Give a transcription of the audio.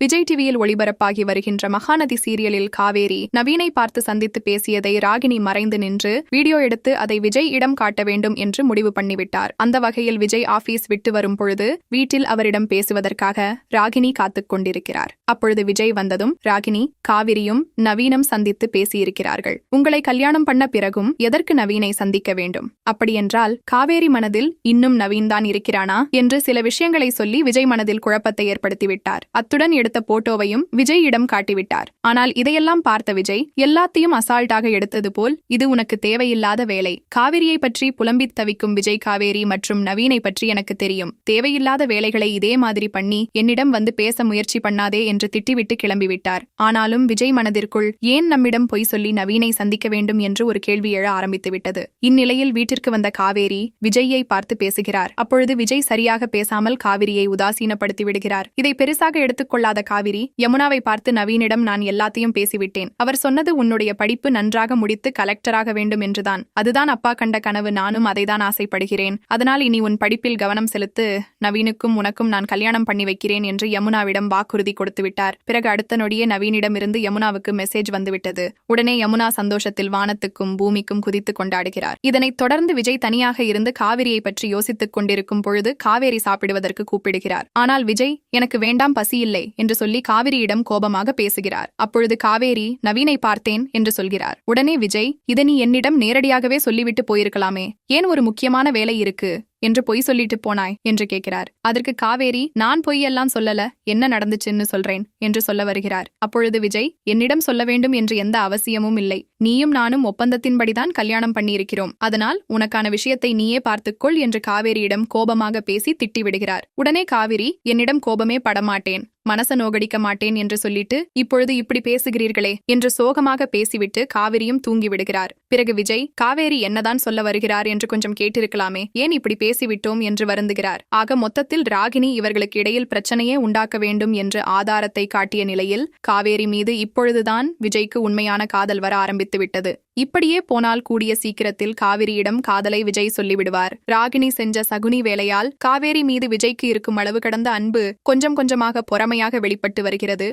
விஜய் டிவியில் ஒளிபரப்பாகி வருகின்ற மகாநதி சீரியலில் காவேரி நவீனை பார்த்து சந்தித்து பேசியதை ராகினி மறைந்து நின்று வீடியோ எடுத்து அதை விஜய் இடம் காட்ட வேண்டும் என்று முடிவு பண்ணிவிட்டார். அந்த வகையில் விஜய் ஆபீஸ் விட்டு வரும் பொழுது வீட்டில் அவரிடம் பேசுவதற்காக ராகினி காத்துக் கொண்டிருக்கிறார். அப்பொழுது விஜய் வந்ததும் ராகினி காவிரியும் நவீனம் சந்தித்து பேசியிருக்கிறார்கள். உங்களை கல்யாணம் பண்ண பிறகும் எதற்கு நவீனை சந்திக்க வேண்டும்? அப்படியென்றால் காவேரி மனதில் இன்னும் நவீன்தான் இருக்கிறானா? என்று சில விஷயங்களை சொல்லி விஜய் மனதில் குழப்பத்தை ஏற்படுத்திவிட்டார். அத்துடன் எடுத்த போட்டோவையும் விஜயிடம் காட்டிவிட்டார். ஆனால் இதையெல்லாம் பார்த்த விஜய் எல்லாத்தையும் அசால்ட்டாக எடுத்தது போல் இது உனக்கு தேவையில்லாத வேலை. காவிரியை பற்றி புலம்பித் தவிக்கும் விஜய் காவேரி மற்றும் நவீனை பற்றி எனக்கு தெரியும். தேவையில்லாத வேலைகளை இதே மாதிரி பண்ணி என்னிடம் வந்து பேச முயற்சி பண்ணாதே என்று திட்டிவிட்டு கிளம்பிவிட்டார். ஆனாலும் விஜய் மனதிற்குள் ஏன் நம்மிடம் பொய் சொல்லி நவீனை சந்திக்க வேண்டும்? என்று ஒரு கேள்வி எழ ஆரம்பித்துவிட்டது இந்நிலையில் வீட்டிற்கு வந்த காவேரி விஜய்யை பார்த்து பேசுகிறார். அப்பொழுது விஜய் சரியாக பேசாமல் காவிரியை உதாசீனப்படுத்தி விடுகிறார். இதை பெருசாக எடுத்துக்கொள்ளாத காவிரி யமுனாவை பார்த்து நவீனிடம் நான் எல்லாத்தையும் பேசிவிட்டேன். அவர் சொன்னது உன்னுடைய படிப்பு நன்றாக முடித்து கலெக்டராக வேண்டும் என்றுதான். அதுதான் அப்பா கண்ட கனவு நானும் அதைதான் ஆசைப்படுகிறேன். அதனால் இனி உன் படிப்பில் கவனம் செலுத்து நவீனுக்கும் உனக்கும் நான் கல்யாணம் பண்ணி வைக்கிறேன் என்று யமுனாவிடம் வாக்குறுதி கொடுத்துவிட்டார் பிறகு அடுத்த நொடியே நவீனிடமிருந்து யமுனாவுக்கு மெசேஜ் வந்துவிட்டது. உடனே யமுனா சந்தோஷத்தில் வானத்துக்கும் பூமிக்கும் குதித்து கொண்டாடுகிறார். இதனைத் தொடர்ந்து விஜய் தனியாக இருந்து காவிரியை பற்றி யோசித்துக் கொண்டிருக்கும் பொழுது காவேரி சாப்பிடுவதற்கு கூப்பிடுகிறார். ஆனால் விஜய் எனக்கு வேண்டாம் பசி இல்லை என்று என்று சொல்லி காவிரியிடம் கோபமாக பேசுகிறார். அப்பொழுது காவேரி நவீனை பார்த்தேன் என்று சொல்கிறார். உடனே விஜய் இதை நீ என்னிடம் நேரடியாகவே சொல்லிவிட்டு போயிருக்கலாமே. ஏன் ஒரு முக்கியமான வேலை இருக்கு? என்று பொய் சொல்லிட்டு போனாய் என்று கேட்கிறார். அதற்கு காவேரி நான் பொய்யெல்லாம் சொல்லல என்ன நடந்துச்சுன்னு சொல்றேன் என்று சொல்ல வருகிறார். அப்பொழுது விஜய் என்னிடம் சொல்ல வேண்டும் என்று எந்த அவசியமும் இல்லை. நீயும் நானும் ஒப்பந்தத்தின்படிதான் கல்யாணம் பண்ணியிருக்கிறோம். அதனால் உனக்கான விஷயத்தை நீயே பார்த்துக்கொள் என்று காவேரியிடம் கோபமாக பேசி திட்டிவிடுகிறார். உடனே காவிரி என்னிடம் கோபமே படமாட்டேன் மனச நோகடிக்க மாட்டேன் என்று சொல்லிட்டு இப்பொழுது இப்படி பேசுகிறீர்களே என்று சோகமாக பேசிவிட்டு காவிரியும் தூங்கிவிடுகிறார். பிறகு விஜய் காவேரி என்னதான் சொல்ல வருகிறார் என்று கொஞ்சம் கேட்டிருக்கலாமே ஏன் இப்படி பேசிவிட்டோம் என்று வருந்துகிறார். ஆக மொத்தத்தில் ராகினி இவர்களுக்கு இடையில் பிரச்சனையே உண்டாக்க வேண்டும் என்று ஆதாரத்தை காட்டிய நிலையில் காவேரி மீது இப்பொழுதுதான் விஜய்க்கு உண்மையான காதல் வர ஆரம்பித்துவிட்டது இப்படியே போனால் கூடிய சீக்கிரத்தில் காவிரியிடம் காதலை விஜய் சொல்லிவிடுவார். ராகினி செஞ்ச சகுனி வேலையால் காவேரி மீது விஜய்க்கு இருக்கும் அளவு கடந்த அன்பு கொஞ்சம் கொஞ்சமாக பொறாமையாக வெளிப்பட்டு வருகிறது.